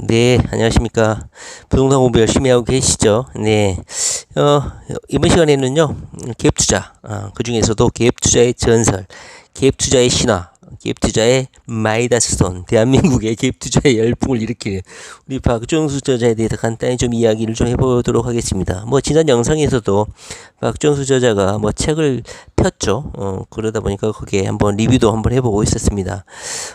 네, 안녕하십니까. 부동산 공부 열심히 하고 계시죠? 네. 어, 이번 시간에는요, 기업 투자, 어, 그 중에서도 기업 투자의 전설, 기업 투자의 신화, 기업 투자의 마이다스톤, 대한민국의 기업 투자의 열풍을 일으키는 우리 박정수 저자에 대해서 간단히 좀 이야기를 좀 해보도록 하겠습니다. 뭐, 지난 영상에서도 박정수 저자가 뭐 책을 폈죠. 어, 그러다 보니까 거기에 한번 리뷰도 한번 해보고 있었습니다.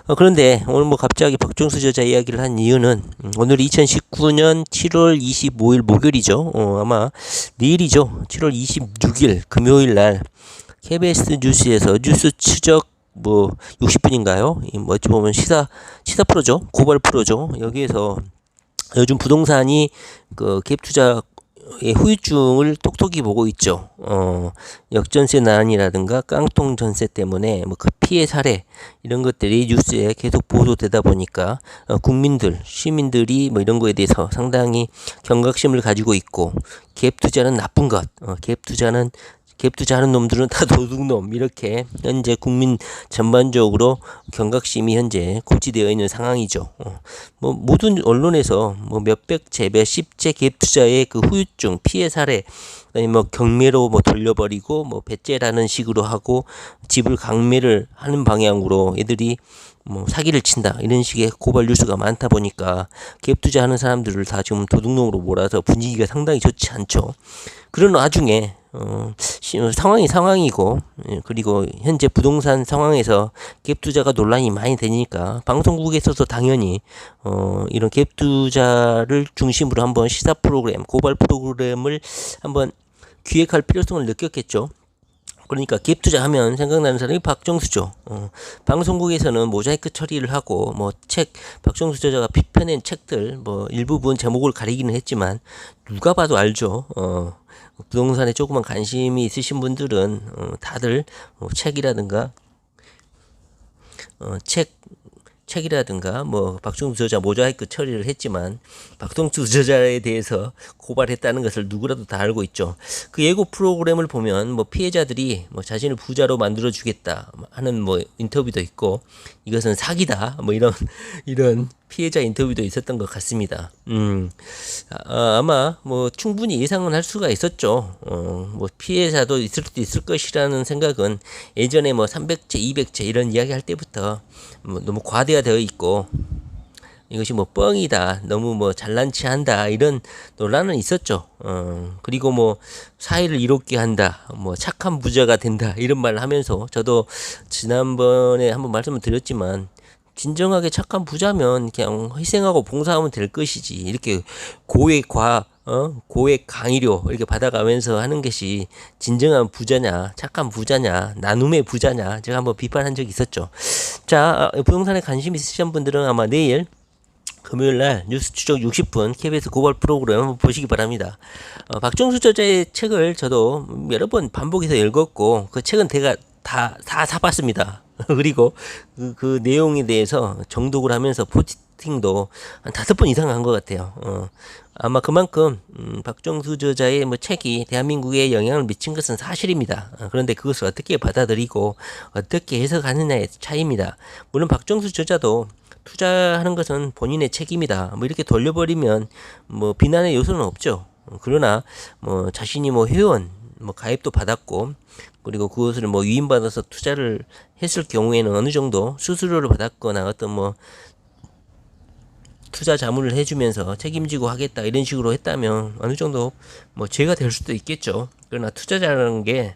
어, 그런데 오늘 뭐 갑자기 박정수 저자 이야기를 한 이유는 음, 오늘 2019년 7월 25일 목요일이죠. 어, 아마 내일이죠. 7월 26일 금요일 날 KBS 뉴스에서 뉴스 추적 뭐 60분인가요? 뭐 어찌 보면 시사 시사 프로죠. 고발 프로죠. 여기에서 요즘 부동산이 그갭 투자 의 후유증을 톡톡히 보고 있죠. 어, 역전세 난이라든가 깡통 전세 때문에 뭐 그 피해 사례 이런 것들이 뉴스에 계속 보도되다 보니까 어, 국민들, 시민들이 뭐 이런 거에 대해서 상당히 경각심을 가지고 있고 갭 투자는 나쁜 것, 어, 갭 투자는 갭 투자하는 놈들은 다 도둑놈 이렇게 현재 국민 전반적으로 경각심이 현재 고치되어 있는 상황이죠. 어, 뭐 모든 언론에서 뭐 몇백 채, 몇십 채갭 투자의 그 후유증, 피해 사례, 아니 뭐 경매로 뭐 돌려버리고 뭐 배째라는 식으로 하고 집을 강매를 하는 방향으로 애들이 뭐 사기를 친다 이런 식의 고발 뉴스가 많다 보니까 갭 투자하는 사람들을 다 지금 도둑놈으로 몰아서 분위기가 상당히 좋지 않죠. 그런 와중에 어, 상황이 상황이고 예, 그리고 현재 부동산 상황에서 갭 투자가 논란이 많이 되니까 방송국에서도 당연히 어, 이런 갭 투자를 중심으로 한번 시사 프로그램 고발 프로그램을 한번 기획할 필요성을 느꼈겠죠. 그러니까 갭 투자하면 생각나는 사람이 박정수죠. 어, 방송국에서는 모자이크 처리를 하고 뭐 책 박정수 저자가 비펴낸 책들 뭐 일부분 제목을 가리기는 했지만 누가 봐도 알죠. 어, 부동산에 조그만 관심이 있으신 분들은 어, 다들 뭐 책이라든가 어, 책 책이라든가 뭐 박종수 저자 모자이크 처리를 했지만 박종수 저자에 대해서 고발했다는 것을 누구라도 다 알고 있죠. 그 예고 프로그램을 보면 뭐 피해자들이 뭐 자신을 부자로 만들어 주겠다 하는 뭐 인터뷰도 있고 이것은 사기다 뭐 이런 이런 피해자 인터뷰도 있었던 것 같습니다. 음, 아, 아마 뭐 충분히 예상은 할 수가 있었죠. 어, 뭐 피해자도 있을 수도 있을 것이라는 생각은 예전에 뭐 300채, 200채 이런 이야기 할 때부터 뭐 너무 과대화되어 있고 이것이 뭐 뻥이다, 너무 뭐 잘난 체 한다, 이런 논란은 있었죠. 어, 그리고 뭐 사회를 이롭게 한다, 뭐 착한 부자가 된다, 이런 말을 하면서 저도 지난번에 한번 말씀을 드렸지만 진정하게 착한 부자면 그냥 희생하고 봉사하면 될 것이지 이렇게 고액 과 어? 고액 강의료 이렇게 받아가면서 하는 것이 진정한 부자냐 착한 부자냐 나눔의 부자냐 제가 한번 비판한 적이 있었죠 자 어, 부동산에 관심 있으신 분들은 아마 내일 금요일 날 뉴스 추적 60분 KBS 고발 프로그램 한번 보시기 바랍니다. 어, 박정수 저자의 책을 저도 여러 번 반복해서 읽었고 그 책은 제가 다, 다 사봤습니다. 그리고 그, 그 내용에 대해서 정독을 하면서 포스팅도 한 다섯 번 이상 한 것 같아요. 어, 아마 그만큼 음, 박정수 저자의 뭐 책이 대한민국에 영향을 미친 것은 사실입니다. 어, 그런데 그것을 어떻게 받아들이고 어떻게 해석하느냐의 차이입니다. 물론 박정수 저자도 투자하는 것은 본인의 책임이다. 뭐 이렇게 돌려버리면 뭐 비난의 요소는 없죠. 그러나 뭐 자신이 뭐 회원 뭐 가입도 받았고 그리고 그것을 뭐 위임받아서 투자를 했을 경우에는 어느 정도 수수료를 받았거나 어떤 뭐 투자 자문을 해주면서 책임지고 하겠다 이런 식으로 했다면 어느 정도 뭐 죄가 될 수도 있겠죠. 그러나 투자자라는 게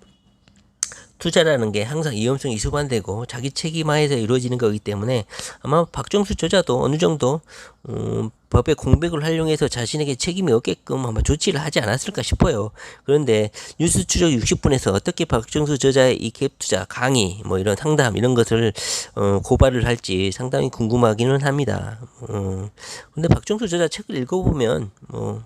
투자라는 게 항상 위험성이 수반되고 자기 책임하에서 이루어지는 거기 때문에 아마 박정수 저자도 어느 정도 음, 법의 공백을 활용해서 자신에게 책임이 없게끔 아마 조치를 하지 않았을까 싶어요. 그런데 뉴스 추적 60분에서 어떻게 박정수 저자의 이 갭 투자 강의 뭐 이런 상담 이런 것을 어, 고발을 할지 상당히 궁금하기는 합니다. 어, 근데 박정수 저자 책을 읽어보면 뭐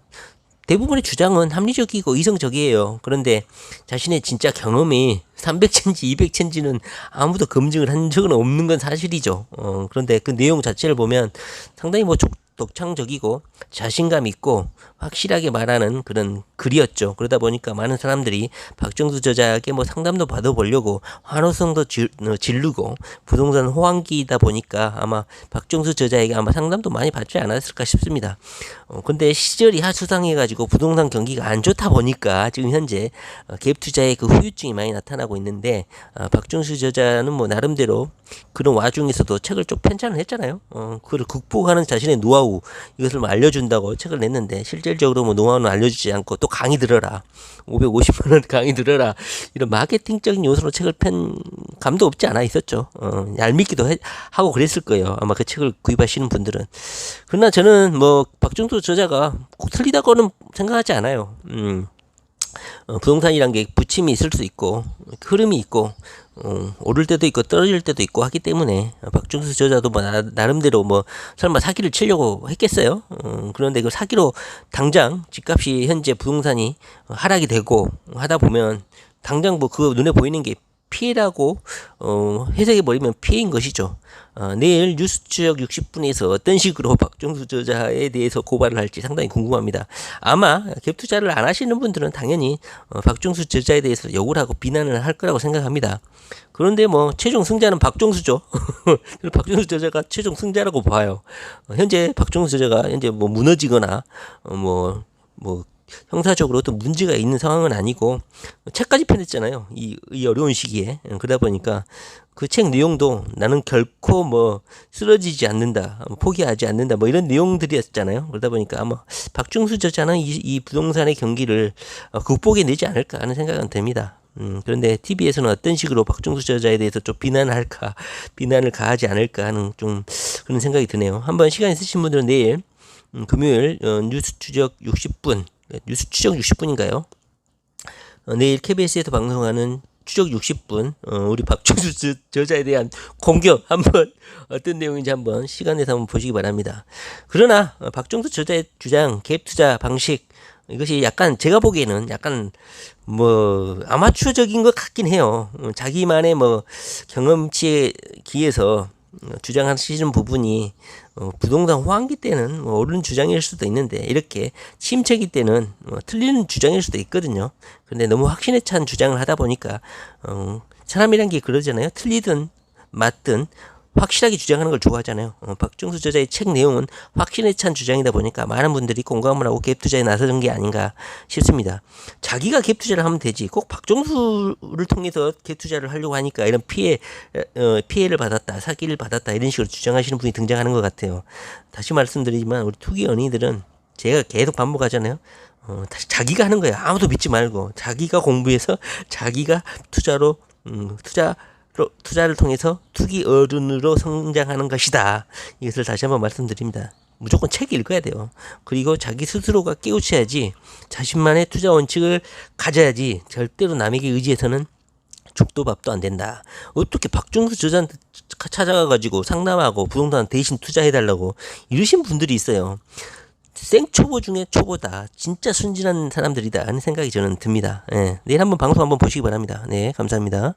대부분의 주장은 합리적이고 이성적이에요. 그런데 자신의 진짜 경험이 300cm, 200cm는 아무도 검증을 한 적은 없는 건 사실이죠. 어, 그런데 그 내용 자체를 보면 상당히 뭐 독창적이고 자신감 있고 확실하게 말하는 그런 글이었죠. 그러다 보니까 많은 사람들이 박정수 저자에게 뭐 상담도 받아보려고 환호성도 질, 어, 부동산 호황기이다 보니까 아마 박정수 저자에게 아마 상담도 많이 받지 않았을까 싶습니다. 어, 근데 시절이 하수상해가지고 부동산 경기가 안 좋다 보니까 지금 현재 어, 갭 투자의 그 후유증이 많이 나타나고 있는데 어, 박정수 저자는 뭐 나름대로 그런 와중에서도 책을 좀 편찬을 했잖아요. 어, 그걸 극복하는 자신의 노하우 이것을 뭐 알려준다고 책을 냈는데 실질적으로 뭐 노하우는 알려주지 않고 또 강의 들어라. 550만 원 강의 들어라. 이런 마케팅적인 요소로 책을 편 감도 없지 않아 있었죠. 어, 얄밉기도 해- 하고 그랬을 거예요. 아마 그 책을 구입하시는 분들은. 그러나 저는 뭐 박정수 저자가 꼭 틀리다고는 생각하지 않아요. 음. 어, 부동산이란 게 부침이 있을 수 있고 흐름이 있고 어, 오를 때도 있고 떨어질 때도 있고 하기 때문에 어, 박정수 저자도 뭐 나, 나름대로 뭐 설마 사기를 치려고 했겠어요. 어, 그런데 그 사기로 당장 집값이 현재 부동산이 어, 하락이 되고 하다 보면 당장 뭐 그 눈에 보이는 게 피해라고 어, 해석해 버리면 피해인 것이죠. 어, 내일 뉴스 추적 60분에서 어떤 식으로 박정수 저자에 대해서 고발을 할지 상당히 궁금합니다. 아마 갭 투자를 안 하시는 분들은 당연히 어, 박정수 저자에 대해서 욕을 하고 비난을 할 거라고 생각합니다. 그런데 뭐 최종 승자는 박정수죠. 박정수 저자가 최종 승자라고 봐요. 어, 현재 박정수 저자가 현재 뭐 무너지거나 어, 뭐뭐 형사적으로 어떤 문제가 있는 상황은 아니고 책까지 펴냈잖아요. 이, 이 어려운 시기에 어, 그러다 보니까 그 책 내용도 나는 결코 뭐 쓰러지지 않는다, 뭐 포기하지 않는다, 뭐 이런 내용들이었잖아요. 그러다 보니까 아마 박중수 저자는 이, 이 부동산의 경기를 어, 극복해 내지 않을까 하는 생각은 듭니다. 음, 그런데 TV에서는 어떤 식으로 박중수 저자에 대해서 좀 비난을 할까, 비난을 가하지 않을까 하는 좀 그런 생각이 드네요. 한번 시간 있으신 분들은 내일 음, 금요일 어, 뉴스 추적 60분, 뉴스 추적 60분인가요? 어, 내일 KBS에서 방송하는 추적 60분 어, 우리 박정수 저- 저자에 대한 공격 한번 어떤 내용인지 한번 시간 내서 한번 보시기 바랍니다. 그러나 어, 박정수 저자의 주장 갭 투자 방식 이것이 약간 제가 보기에는 약간 뭐 아마추어적인 것 같긴 해요. 어, 자기만의 뭐 경험치에 기해서 어, 주장하시는 부분이 어, 부동산 호황기 때는 뭐 옳은 주장일 수도 있는데 이렇게 침체기 때는 어, 틀리는 주장일 수도 있거든요. 근데 너무 확신에 찬 주장을 하다 보니까 어, 사람이란 게 그러잖아요. 틀리든 맞든 확실하게 주장하는 걸 좋아하잖아요. 어, 박정수 저자의 책 내용은 확신에 찬 주장이다 보니까 많은 분들이 공감을 하고 갭 투자에 나서는 게 아닌가 싶습니다. 자기가 갭 투자를 하면 되지. 꼭 박정수를 통해서 갭 투자를 하려고 하니까 이런 피해 어, 피해를 받았다, 사기를 받았다 이런 식으로 주장하시는 분이 등장하는 것 같아요. 다시 말씀드리지만 우리 투기 연예인들은 제가 계속 반복하잖아요. 어, 다시 자기가 하는 거예요. 아무도 믿지 말고 자기가 공부해서 자기가 투자로 음, 투자로 투자를 통해서 투기 어른으로 성장하는 것이다. 이것을 다시 한번 말씀드립니다. 무조건 책 읽어야 돼요. 그리고 자기 스스로가 깨우쳐야지 자신만의 투자 원칙을 가져야지 절대로 남에게 의지해서는 죽도 밥도 안 된다. 어떻게 박정수 저자한테 찾아가가지고 상담하고 부동산 대신 투자해달라고 이러신 분들이 있어요. 생초보 중에 초보다. 진짜 순진한 사람들이다. 하는 생각이 저는 듭니다. 예. 내일 한번 방송 한번 보시기 바랍니다. 네, 감사합니다.